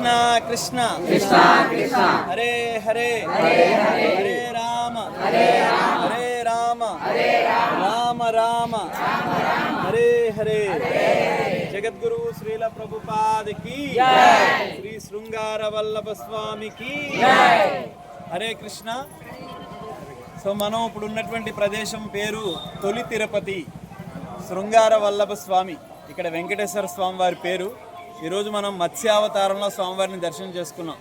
కృష్ణ కృష్ణ. కృష్ణ కృష్ణ. హరే హరే. హరే హరే. రామ. హరే హరే రామ. హరే రామ. రామ హరే హరే. జగద్గురు శ్రీల ప్రభుపాదికి. శ్రీ శృంగార వల్లభ స్వామికి. హరే కృష్ణ. సో మనం ఇప్పుడు ఉన్నటువంటి ప్రదేశం పేరు తొలి తిరుపతి. శృంగార వల్లభ స్వామి. ఇక్కడ వెంకటేశ్వర స్వామి వారి పేరు. ఈరోజు మనం మత్స్యావతారంలో స్వామివారిని దర్శనం చేసుకున్నాం.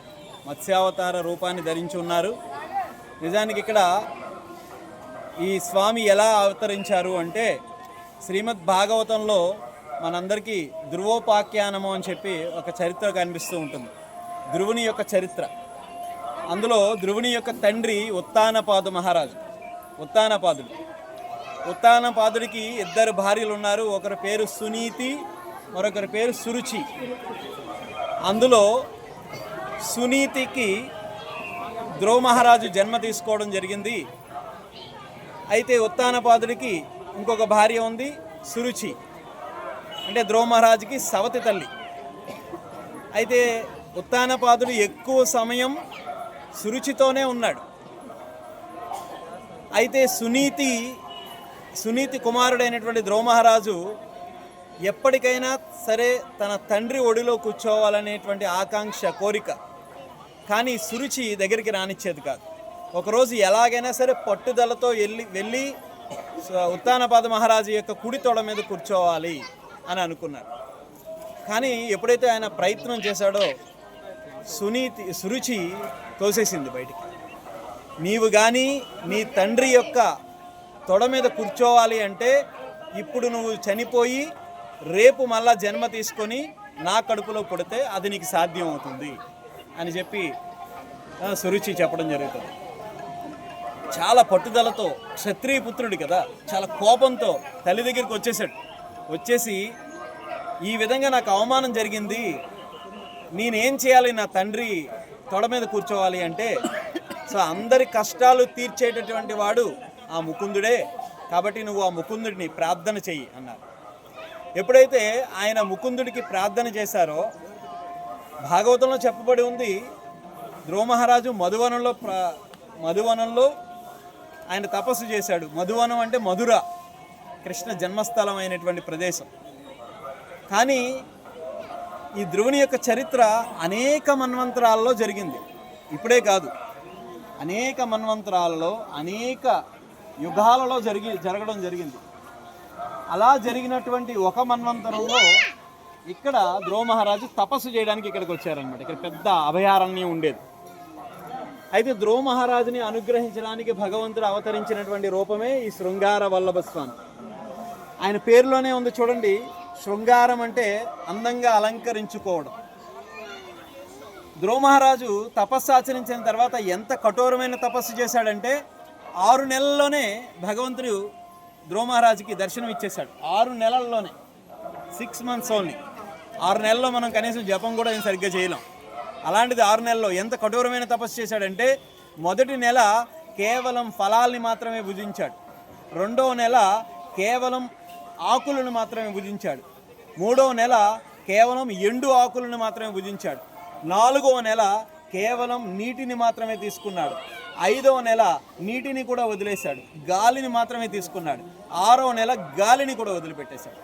మత్స్యావతార రూపాన్ని ధరించి ఉన్నారు. నిజానికి ఇక్కడ ఈ స్వామి ఎలా అవతరించారు అంటే శ్రీమద్ భాగవతంలో మనందరికీ ధ్రువోపాఖ్యానము అని చెప్పి ఒక చరిత్ర కనిపిస్తూ ఉంటుంది. ధ్రువుని యొక్క చరిత్ర. అందులో ధ్రువుని యొక్క తండ్రి ఉత్తానపాదు మహారాజు. ఉత్తానపాదుడు. ఉత్తానపాదుడికి ఇద్దరు భార్యలు ఉన్నారు. ఒకరి పేరు సునీతి మరొకరి పేరు సురుచి. అందులో సునీతికి ధ్రువ మహారాజు జన్మ తీసుకోవడం జరిగింది. అయితే ఉత్తానపాదుడికి ఇంకొక భార్య ఉంది సురుచి. అంటే ధ్రువ మహారాజుకి సవతి తల్లి. అయితే ఉత్తానపాదుడు ఎక్కువ సమయం సురుచితోనే ఉన్నాడు. అయితే సునీతి సునీతి కుమారుడైనటువంటి ధ్రువ మహారాజు ఎప్పటికైనా సరే తన తండ్రి ఒడిలో కూర్చోవాలనేటువంటి ఆకాంక్ష కోరిక. కానీ సురుచి దగ్గరికి రానిచ్చేది కాదు. ఒకరోజు ఎలాగైనా సరే పట్టుదలతో వెళ్ళి వెళ్ళి ఉత్తానపాద మహారాజు యొక్క కుడి తొడ మీద కూర్చోవాలి అని అనుకున్నాడు కానీ ఎప్పుడైతే ఆయన ప్రయత్నం చేశాడో సునీతి సురుచి తోసేసింది బయటికి. నీవు కానీ నీ తండ్రి యొక్క తొడ మీద కూర్చోవాలి అంటే ఇప్పుడు నువ్వు చనిపోయి రేపు మళ్ళా జన్మ తీసుకొని నా కడుపులో పుడితే అది నీకు సాధ్యం అవుతుంది అని చెప్పి సురుచి చెప్పడం జరుగుతుంది. చాలా పట్టుదలతో క్షత్రియ పుత్రుడు కదా చాలా కోపంతో తల్లి దగ్గరికి వచ్చేసాడు వచ్చేసి ఈ విధంగా నాకు అవమానం జరిగింది. నేనేం చేయాలి? నా తండ్రి తొడ మీద కూర్చోవాలి అంటే సో అందరి కష్టాలు తీర్చేటటువంటి వాడు ఆ ముకుందుడే. కాబట్టి నువ్వు ఆ ముకుందుడిని ప్రార్థన చెయ్యి అన్నారు. ఎప్పుడైతే ఆయన ముకుందుడికి ప్రార్థన చేశారో భాగవతంలో చెప్పబడి ఉంది ధ్రువ మహారాజు మధువనంలో ప్ర మధువనంలో ఆయన తపస్సు చేశాడు. మధువనం అంటే మధుర కృష్ణ జన్మస్థలం అయినటువంటి ప్రదేశం. కానీ ఈ ధ్రువుని యొక్క చరిత్ర అనేక మన్వంతరాల్లో జరిగింది. ఇప్పుడే కాదు అనేక మన్వంతరాలలో అనేక యుగాలలో జరిగి జరగడం జరిగింది. అలా జరిగినటువంటి ఒక మన్వంతరంలో ఇక్కడ ధ్రువ మహారాజు తపస్సు చేయడానికి ఇక్కడికి వచ్చారనమాట ఇక్కడ పెద్ద అభయారణ్యం ఉండేది. అయితే ధ్రువ మహారాజుని అనుగ్రహించడానికి భగవంతుడు అవతరించినటువంటి రూపమే ఈ శృంగార వల్లభ స్వామి. ఆయన పేరులోనే ఉంది చూడండి శృంగారం అంటే అందంగా అలంకరించుకోవడం. ధ్రువ మహారాజు తపస్సు ఆచరించిన తర్వాత ఎంత కఠోరమైన తపస్సు చేశాడంటే ఆరు నెలల్లోనే భగవంతుడు ధ్రువ దర్శనం ఇచ్చేశాడు. ఆరు నెలల్లోనే. సిక్స్ మంత్స్ ఓన్లీ ఆరు నెలల్లో మనం కనీసం జపం కూడా ఏం సరిగ్గా చేయలేం. అలాంటిది ఆరు నెలల్లో ఎంత కఠోరమైన తపస్సు చేశాడంటే మొదటి నెల కేవలం ఫలాల్ని మాత్రమే భుజించాడు. రెండవ నెల కేవలం ఆకులను మాత్రమే భుజించాడు. మూడవ నెల కేవలం ఎండు ఆకులను మాత్రమే భుజించాడు. నాలుగవ నెల కేవలం నీటిని మాత్రమే తీసుకున్నాడు. ఐదవ నెల నీటిని కూడా వదిలేశాడు. గాలిని మాత్రమే తీసుకున్నాడు. ఆరవ నెల గాలిని కూడా వదిలిపెట్టేశాడు.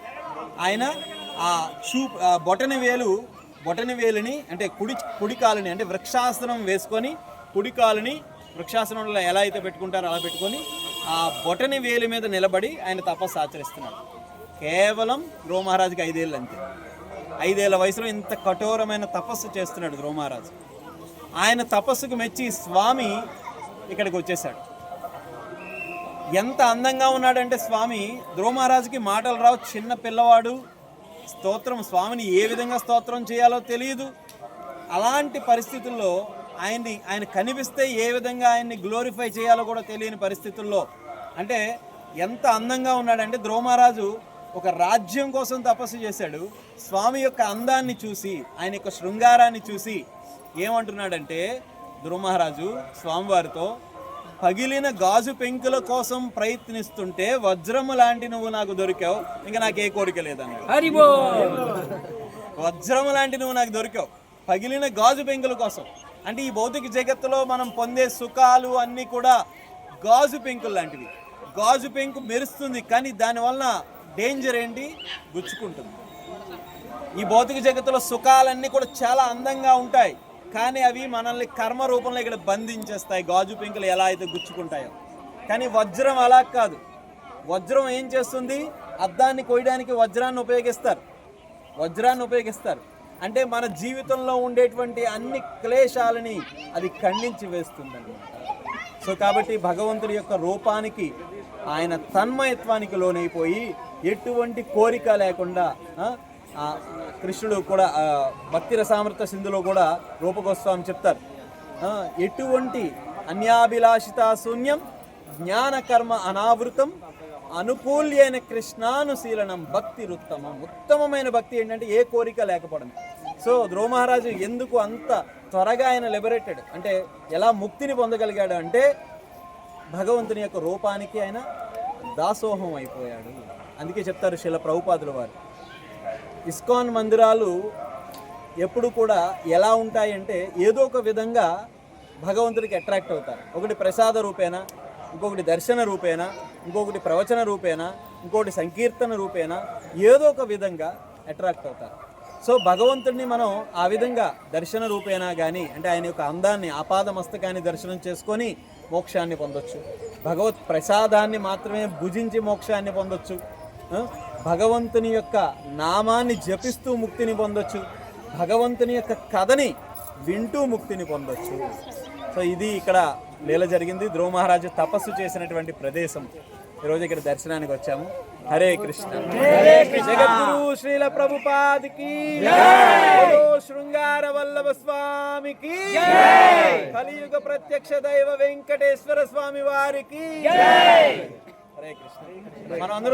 ఆయన ఆ చూ బొటని వేలు బొటని వేలుని అంటే కుడి కుడికాలుని అంటే వృక్షాసనం వేసుకొని కుడికాలుని వృక్షాసనంలో ఎలా అయితే పెట్టుకుంటారో అలా పెట్టుకొని ఆ బొటని వేలు మీద నిలబడి ఆయన తపస్సు ఆచరిస్తున్నాడు. కేవలం ధ్రువ ఐదేళ్ళు అంతే. ఐదేళ్ళ వయసులో ఇంత కఠోరమైన తపస్సు చేస్తున్నాడు ధ్రువ ఆయన తపస్సుకు మెచ్చి స్వామి ఇక్కడికి వచ్చేసాడు ఎంత అందంగా ఉన్నాడంటే స్వామి ధ్రువ మహారాజుకి మాటలు రావు. చిన్న పిల్లవాడు స్తోత్రం స్వామిని ఏ విధంగా స్తోత్రం చేయాలో తెలియదు అలాంటి పరిస్థితుల్లో ఆయన్ని ఆయన కనిపిస్తే ఏ విధంగా ఆయన్ని గ్లోరిఫై చేయాలో కూడా తెలియని పరిస్థితుల్లో అంటే ఎంత అందంగా ఉన్నాడంటే ధ్రువ మహారాజు ఒక రాజ్యం కోసం తపస్సు చేశాడు. స్వామి యొక్క అందాన్ని చూసి ఆయన యొక్క శృంగారాన్ని చూసి ఏమంటున్నాడంటే ధ్రువ మహారాజు స్వామివారితో పగిలిన గాజు పెంకుల కోసం ప్రయత్నిస్తుంటే వజ్రము లాంటి నువ్వు నాకు దొరికావు. ఇంకా నాకు ఏ కోరిక లేదన్నాడు. హరిబో వజ్రము లాంటి నువ్వు నాకు దొరికావు. పగిలిన గాజు పెంకుల కోసం. అంటే ఈ భౌతిక జగత్తులో మనం పొందే సుఖాలు అన్నీ కూడా గాజు పెంకులు లాంటివి. గాజు పెంకు మెరుస్తుంది కానీ దానివల్ల డేంజర్ ఏంటి? గుచ్చుకుంటుంది. ఈ భౌతిక జగత్తులో సుఖాలన్నీ కూడా చాలా అందంగా ఉంటాయి. కానీ అవి మనల్ని కర్మ రూపంలో ఇక్కడ బంధించేస్తాయి. గాజు పెంకులు ఎలా అయితే గుచ్చుకుంటాయో. కానీ వజ్రం అలా కాదు. వజ్రం ఏం చేస్తుంది? అద్దాన్ని కొయ్యడానికి వజ్రాన్ని ఉపయోగిస్తారు. వజ్రాన్ని ఉపయోగిస్తారు. అంటే మన జీవితంలో ఉండేటువంటి అన్ని క్లేశాలని అది ఖండించి వేస్తుంది సో కాబట్టి భగవంతుడి యొక్క రూపానికి ఆయన తన్మయత్వానికి లోనైపోయి ఎటువంటి కోరిక లేకుండా కృష్ణుడు కూడా భక్తి రసామృత సింధులో కూడా రూపగోస్వామి చెప్తారు. ఎటువంటి అన్యాభిలాషిత శూన్యం జ్ఞాన కర్మ అనావృతం అనుకూల్యైన కృష్ణానుశీలనం భక్తి ఉత్తమం ఉత్తమమైన భక్తి ఏంటంటే ఏ కోరిక లేకపోవడం సో ధ్రువ మహారాజు ఎందుకు అంత త్వరగా ఆయన లిబరేటెడ్ అంటే ఎలా ముక్తిని పొందగలిగాడు అంటే భగవంతుని యొక్క రూపానికి ఆయన దాసోహం అయిపోయాడు. అందుకే చెప్తారు శిల ప్రభుపాదుల వారు. ఇస్కాన్ మందిరాలు ఎప్పుడు కూడా ఎలా ఉంటాయంటే ఏదో ఒక విధంగా భగవంతుడికి అట్రాక్ట్ అవుతారు. ఒకటి ప్రసాద రూపేణ ఇంకొకటి దర్శన రూపేణ ఇంకొకటి ప్రవచన రూపేణ ఇంకొకటి సంకీర్తన రూపేణ ఏదో ఒక విధంగా అట్రాక్ట్ అవుతారు. సో భగవంతుడిని మనం ఆ విధంగా దర్శన రూపేణా కానీ అంటే ఆయన యొక్క అందాన్ని ఆపాద మస్తకాన్ని దర్శనం చేసుకొని మోక్షాన్ని పొందొచ్చు. భగవత్ ప్రసాదాన్ని మాత్రమే భుజించి మోక్షాన్ని పొందొచ్చు. భగవంతుని యొక్క నామాన్ని జపిస్తూ ముక్తిని పొందొచ్చు. భగవంతుని యొక్క కథని వింటూ ముక్తిని పొందొచ్చు. సో ఇది ఇక్కడ లీల జరిగింది. ధ్రువ మహారాజు తపస్సు చేసినటువంటి ప్రదేశం. ఈరోజు ఇక్కడ దర్శనానికి వచ్చాము. హరే కృష్ణ. జగద్గురు శ్రీల ప్రభుపాదికి శృంగార వల్లభ స్వామికి కలియుగ ప్రత్యక్ష దైవ వెంకటేశ్వర స్వామి వారికి హరే కృష్ణ. మనం అందరూ